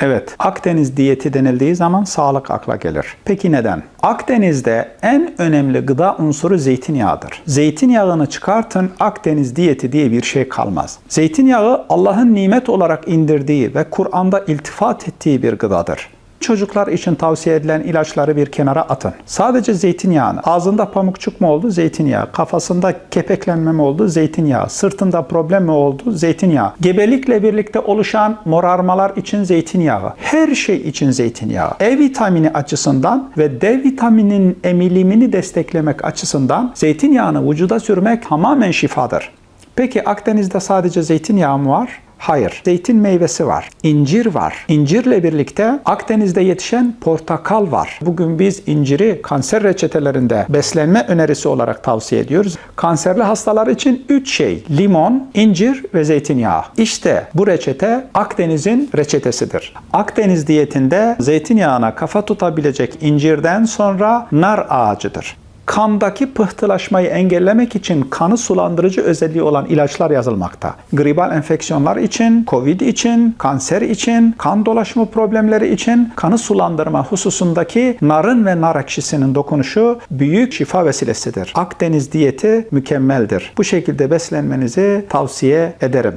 Evet, Akdeniz diyeti denildiği zaman sağlık akla gelir. Peki neden? Akdeniz'de en önemli gıda unsuru zeytinyağıdır. Zeytinyağını çıkartın, Akdeniz diyeti diye bir şey kalmaz. Zeytinyağı Allah'ın nimet olarak indirdiği ve Kur'an'da iltifat ettiği bir gıdadır. Çocuklar için tavsiye edilen ilaçları bir kenara atın. Sadece zeytinyağını. Ağzında pamukçuk mu oldu? Zeytinyağı. Kafasında kepeklenme mi oldu? Zeytinyağı. Sırtında problem mi oldu? Zeytinyağı. Gebelikle birlikte oluşan morarmalar için zeytinyağı. Her şey için zeytinyağı. E vitamini açısından ve D vitaminin emilimini desteklemek açısından zeytinyağını vücuda sürmek tamamen şifadır. Peki Akdeniz'de sadece zeytinyağı mı var? Hayır. Zeytin meyvesi var. İncir var. İncirle birlikte Akdeniz'de yetişen portakal var. Bugün biz inciri kanser reçetelerinde beslenme önerisi olarak tavsiye ediyoruz. Kanserli hastalar için 3 şey. Limon, incir ve zeytinyağı. İşte bu reçete Akdeniz'in reçetesidir. Akdeniz diyetinde zeytinyağına kafa tutabilecek incirden sonra nar ağacıdır kandaki pıhtılaşmayı engellemek için kanı sulandırıcı özelliği olan ilaçlar yazılmakta. Gribal enfeksiyonlar için, COVID için, kanser için, kan dolaşımı problemleri için kanı sulandırma hususundaki narın ve nar ekşisinin dokunuşu büyük şifa vesilesidir. Akdeniz diyeti mükemmeldir. Bu şekilde beslenmenizi tavsiye ederim.